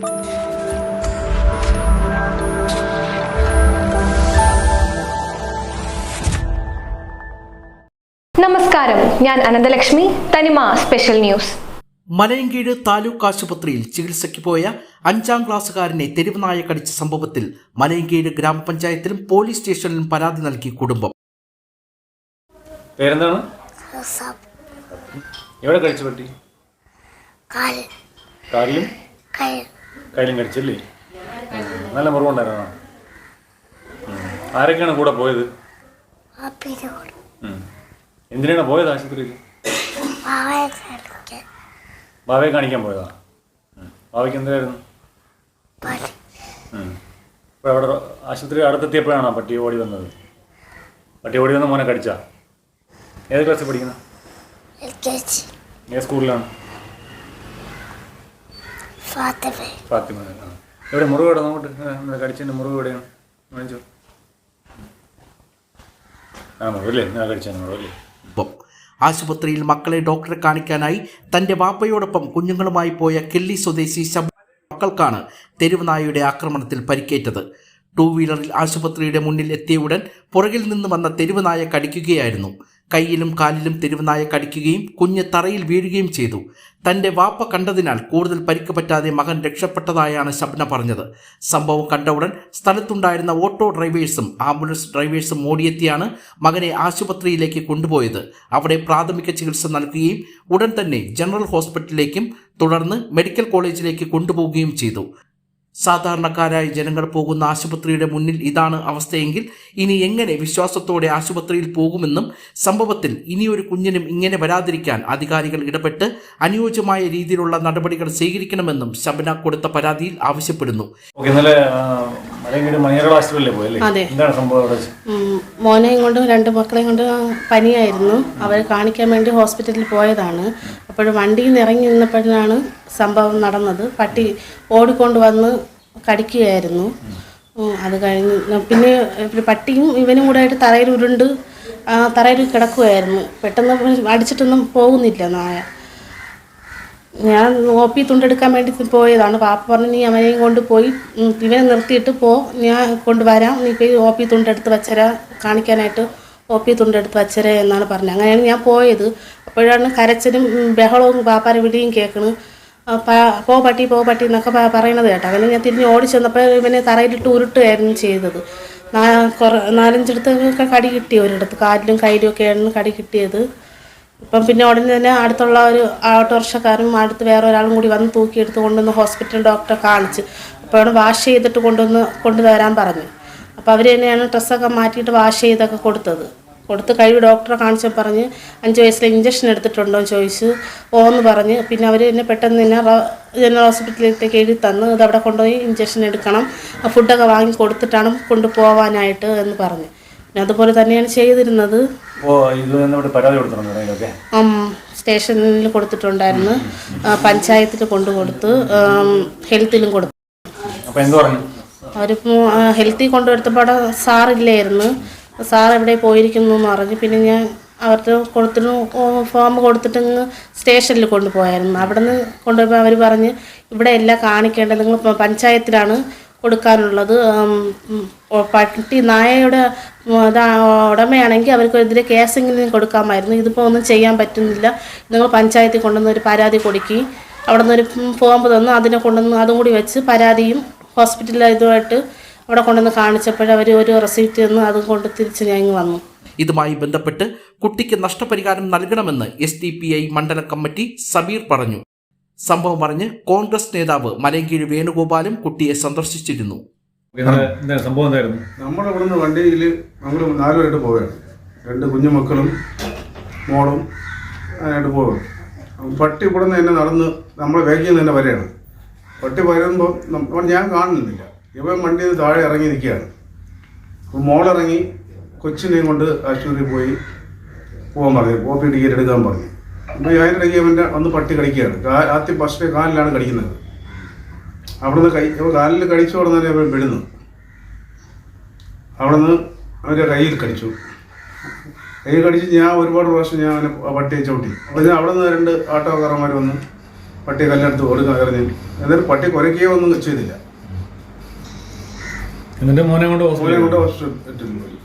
നമസ്കാരം. ഞാൻ അനന്തലക്ഷ്മി. തനിമ സ്പെഷ്യൽ ന്യൂസ്. മലയങ്കീഴ് താലൂക്ക് ആശുപത്രിയിൽ ചികിത്സയ്ക്ക് പോയ അഞ്ചാം ക്ലാസ്സുകാരനെ തെരുവുനായ കടിച്ച സംഭവത്തിൽ മലയങ്കീഴ് ഗ്രാമപഞ്ചായത്തിലും പോലീസ് സ്റ്റേഷനിലും പരാതി നൽകി കുടുംബം. പേരെന്താണ്? എവിടെ കഴിച്ചു പറ്റി? കാലിലും? കയ്യിലും കടിച്ചല്ലേ? നല്ല മുറിവുണ്ടായിരുന്നോ. ആരൊക്കെയാണ് കൂടെ പോയത്. എന്തിനാണ് പോയത് ആശുപത്രിയിൽ? ബാബയെ കാണിക്കാൻ പോയതാ? ബാബയ്ക്ക് എന്തായിരുന്നു ഇപ്പോൾ അവിടെ ആശുപത്രി അടുത്തെത്തിയപ്പോഴാണോ പട്ടി ഓടി വന്നത്? പട്ടി ഓടി വന്ന മോനെ കടിച്ചാ? ഏത് ക്ലാസ്സിൽ പഠിക്കുന്നത് എൽ ഏത് സ്കൂളിലാണ് ഫാത്തിമ. എവിടെ മുറിവ് എവിടെ? നോക്കട്ടെ. നമ്മുടെ കടിച്ചതിന്റെ മുറിവ് എവിടെയാണ്? കാണിച്ചോ ആ മുറിവില്ലേ? ഞാൻ കടിച്ചതിന്റെ മുറിവല്ലേ? ആശുപത്രിയിൽ മക്കളെ ഡോക്ടറെ കാണിക്കാനായി തന്റെ വാപ്പയോടൊപ്പം കുഞ്ഞുങ്ങളുമായി പോയ കെല്ലി സ്വദേശി ശബ മക്കൾക്കാണ് തെരുവുനായയുടെ ആക്രമണത്തിൽ പരിക്കേറ്റത്. ടൂ വീലറിൽ ആശുപത്രിയുടെ മുന്നിൽ എത്തിയ ഉടൻ പുറകിൽ നിന്ന് വന്ന തെരുവുനായ കടിക്കുകയായിരുന്നു. കയ്യിലും കാലിലും തെരുവുനായ കടിക്കുകയും കുഞ്ഞ് തറയിൽ വീഴുകയും ചെയ്തു. തന്റെ വാപ്പ കണ്ടതിനാൽ കൂടുതൽ പരിക്ക് പറ്റാതെ മകൻ രക്ഷപ്പെട്ടതായാണ് ശബ്ന പറഞ്ഞത്. സംഭവം കണ്ട ഉടൻ സ്ഥലത്തുണ്ടായിരുന്ന ഓട്ടോ ഡ്രൈവേഴ്സും ആംബുലൻസ് ഡ്രൈവേഴ്സും ഓടിയെത്തിയാണ് മകനെ ആശുപത്രിയിലേക്ക് കൊണ്ടുപോയത്. അവിടെ പ്രാഥമിക ചികിത്സ നൽകുകയും ഉടൻ തന്നെ ജനറൽ ഹോസ്പിറ്റലിലേക്കും തുടർന്ന് മെഡിക്കൽ കോളേജിലേക്ക് കൊണ്ടുപോവുകയും ചെയ്തു. സാധാരണക്കാരായ ജനങ്ങൾ പോകുന്ന ആശുപത്രിയുടെ മുന്നിൽ ഇതാണ് അവസ്ഥയെങ്കിൽ ഇനി എങ്ങനെ വിശ്വാസത്തോടെ ആശുപത്രിയിൽ പോകുമെന്നും സംഭവത്തിൽ ഇനിയൊരു കുഞ്ഞിനും ഇങ്ങനെ വരാതിരിക്കാൻ അധികാരികൾ ഇടപെട്ട് അനുയോജ്യമായ രീതിയിലുള്ള നടപടികൾ സ്വീകരിക്കണമെന്നും ശബന കൊടുത്ത പരാതിയിൽ ആവശ്യപ്പെടുന്നു. ഇന്നലെ എന്താണ് സംഭവം മോനെയും കൊണ്ട് രണ്ട് മക്കളെയും കൊണ്ട് പനിയായിരുന്നു. അവരെ കാണിക്കാൻ വേണ്ടി ഹോസ്പിറ്റലിൽ പോയതാണ്. അപ്പോൾ വണ്ടിയിൽ നിന്ന് ഇറങ്ങി നിന്നപ്പോഴാണ് സംഭവം നടന്നത്. പട്ടി ഓടിക്കൊണ്ട് വന്ന് കടിക്കുകയായിരുന്നു അത് കഴിഞ്ഞ് പിന്നെ ഒരു പട്ടിയും ഇവനും കൂടെ ആയിട്ട് തറയിൽ ഉരുണ്ട് തറയിൽ കിടക്കുകയായിരുന്നു പെട്ടെന്ന് അടിച്ചിട്ടൊന്നും പോകുന്നില്ല നായ. ഞാൻ നോപ്പി തുണ്ടെടുക്കാൻ വേണ്ടി പോയതാണ്. പാപ്പ പറഞ്ഞു നീ അവനെയും കൊണ്ട് പോയി ഇവനെ നിർത്തിയിട്ട് പോ. ഞാൻ കൊണ്ടുവരാം. നീ പോയി ഒ പി തുണ്ടെടുത്ത് വച്ചരാ. കാണിക്കാനായിട്ട് ഒ പി തുണ്ടെടുത്ത് വച്ചരേ എന്നാണ് പറഞ്ഞത്. അങ്ങനെയാണ് ഞാൻ പോയത്. അപ്പോഴാണ് കരച്ചിലും ബഹളവും പാപ്പാരെ വിളിയും കേൾക്കണ്. പോ പട്ടി പോ പട്ടി എന്നൊക്കെ പറയണത് കേട്ടോ. അങ്ങനെ ഞാൻ തിരിഞ്ഞ് ഓടി ചെന്നപ്പോൾ ഇവനെ തറയിലിട്ട് ഉരുട്ടുകയായിരുന്നു ചെയ്തത്. നാ കുറ നാലഞ്ചിടത്തൊക്കെ കടി കിട്ടി ഒരിടത്ത്. കാലിലും കയ്യിലും ഒക്കെയാണ് കടി കിട്ടിയത്. ഇപ്പം പിന്നെ ഉടനെ തന്നെ അടുത്തുള്ള ഒരു ഓട്ടോറിക്ഷക്കാരും അടുത്ത് വേറെ ഒരാളും കൂടി വന്ന് തൂക്കിയെടുത്ത് കൊണ്ടുവന്ന് ഹോസ്പിറ്റൽ ഡോക്ടറെ കാണിച്ച് അപ്പോഴാണ് വാഷ് ചെയ്തിട്ട് കൊണ്ടുവന്ന് കൊണ്ടുവരാൻ പറഞ്ഞു. അപ്പോൾ അവർ തന്നെയാണ് ഡ്രസ്സൊക്കെ മാറ്റിയിട്ട് വാഷ് ചെയ്തൊക്കെ കൊടുത്തത്. കൊടുത്ത് കഴിവ് ഡോക്ടറെ കാണിച്ചപ്പോൾ പറഞ്ഞ് അഞ്ച് വയസ്സിൽ ഇഞ്ചക്ഷൻ എടുത്തിട്ടുണ്ടോ എന്ന് ചോദിച്ചു ഓന്ന് പറഞ്ഞ് പിന്നെ അവർ എന്നെ പെട്ടെന്ന് തന്നെ ജനറൽ ഹോസ്പിറ്റലിലേക്ക് എഴുതി തന്ന് ഇത് അവിടെ കൊണ്ടുപോയി ഇഞ്ചക്ഷൻ എടുക്കണം ഫുഡൊക്കെ വാങ്ങി കൊടുത്തിട്ടാണ് കൊണ്ടുപോകാനായിട്ട് എന്ന് പറഞ്ഞു. പിന്നെ അതുപോലെ തന്നെയാണ് ചെയ്തിരുന്നത്. സ്റ്റേഷനിൽ കൊടുത്തിട്ടുണ്ടായിരുന്നു. പഞ്ചായത്തിൽ കൊണ്ടു കൊടുത്തു ഹെൽത്തിലും കൊടുത്തു. അവരിപ്പോ ഹെൽത്തിൽ കൊണ്ടുവരുത്തപ്പാടെ സാറില്ലായിരുന്നു. സാർ എവിടെ പോയിരിക്കുന്നു എന്ന് പറഞ്ഞു പിന്നെ ഞാൻ അവർക്ക് കൊടുത്തിട്ട് ഫോം കൊടുത്തിട്ട് സ്റ്റേഷനിൽ കൊണ്ടുപോയായിരുന്നു. അവിടെ നിന്ന് കൊണ്ടുപോയപ്പോൾ അവർ പറഞ്ഞ് ഇവിടെ എല്ലാം കാണിക്കേണ്ടത് നിങ്ങൾ പഞ്ചായത്തിലാണ്. കൊടുക്കാനുള്ളത് പട്ടി നായയുടെ ഉടമയാണെങ്കിൽ അവർക്കെതിരെ കേസെങ്കിലും കൊടുക്കാമായിരുന്നു. ഇതിപ്പോൾ ഒന്നും ചെയ്യാൻ പറ്റുന്നില്ല. നിങ്ങൾ പഞ്ചായത്തിൽ കൊണ്ടുവന്ന് ഒരു പരാതി കൊടുക്കി അവിടെ നിന്നൊരു ഫോം തന്നു അതിനെ കൊണ്ടുവന്ന് അതും കൂടി വെച്ച് പരാതിയും ഹോസ്പിറ്റലിൽ ഇതുമായിട്ട് അവിടെ കൊണ്ടുവന്ന് കാണിച്ചപ്പോഴവർ ഒരു റെസിപ്റ്റ് തന്നു അതും കൊണ്ട് തിരിച്ച് ഞാൻ വന്നു. ഇതുമായി ബന്ധപ്പെട്ട് കുട്ടിക്ക് നഷ്ടപരിഹാരം നൽകണമെന്ന് എസ് ഡി പി ഐ മണ്ഡല കമ്മിറ്റി സബീർ പറഞ്ഞു. സംഭവം അറിഞ്ഞ് കോൺഗ്രസ് നേതാവ് മലയങ്കീഴ് വേണുഗോപാലും കുട്ടിയെ സന്ദർശിച്ചിരുന്നു. സംഭവം എന്തായിരുന്നു? നമ്മുടെ ഇവിടുന്ന് വണ്ടിയിൽ നമ്മൾ നാലുപേരായിട്ട് പോവുകയാണ്. രണ്ട് കുഞ്ഞുമക്കളും മോളും അതിനായിട്ട് പോവുകയാണ്. പട്ടി ഇവിടുന്ന് തന്നെ നടന്ന് നമ്മളെ വേഗം നിന്ന് തന്നെ വരെയാണ് പട്ടി വരുമ്പോൾ നമ്മൾ ഞാൻ കാണുന്നില്ല. ഇവൻ വണ്ടിയിൽ നിന്ന് താഴെ ഇറങ്ങി നിൽക്കുകയാണ്. അപ്പോൾ മോളിറങ്ങി കൊച്ചിനെയും കൊണ്ട് ആശുപത്രിയിൽ പോയി പോകാൻ പറഞ്ഞു. ഒ പി ടിക്കറ്റ് എടുക്കാൻ പറഞ്ഞു. അപ്പോൾ അതിനിടയ്ക്ക് അവന്റെ വന്ന് പട്ടി കടിക്കുകയാണ് രാത്രി ആദ്യം ഫസ്റ്റ് കാലിലാണ് കടിക്കുന്നത് അവിടുന്ന് കൈ കാലിൽ കടിച്ചു അവിടെ തന്നെ അവൻ വിടുന്നു. അവിടുന്ന് അവന്റെ കയ്യിൽ കടിച്ചു. കൈ കടിച്ച് ഞാൻ ഒരുപാട് പ്രാവശ്യം ഞാൻ അവനെ പട്ടിയെ ചവിട്ടി. അപ്പോൾ ഞാൻ അവിടെ നിന്ന് രണ്ട് ആട്ടോക്കാരന്മാർ വന്ന് പട്ടി കല്ലെടുത്ത് ഓടുക എറിഞ്ഞു. എന്നിട്ട് പട്ടി കുരയ്ക്കുകയോ ഒന്നും ചെയ്തില്ല. എന്നിട്ട് മോനെ കൊണ്ട് മോനെ കൊണ്ട് ഹോസ്പിറ്റലിൽ പോയി.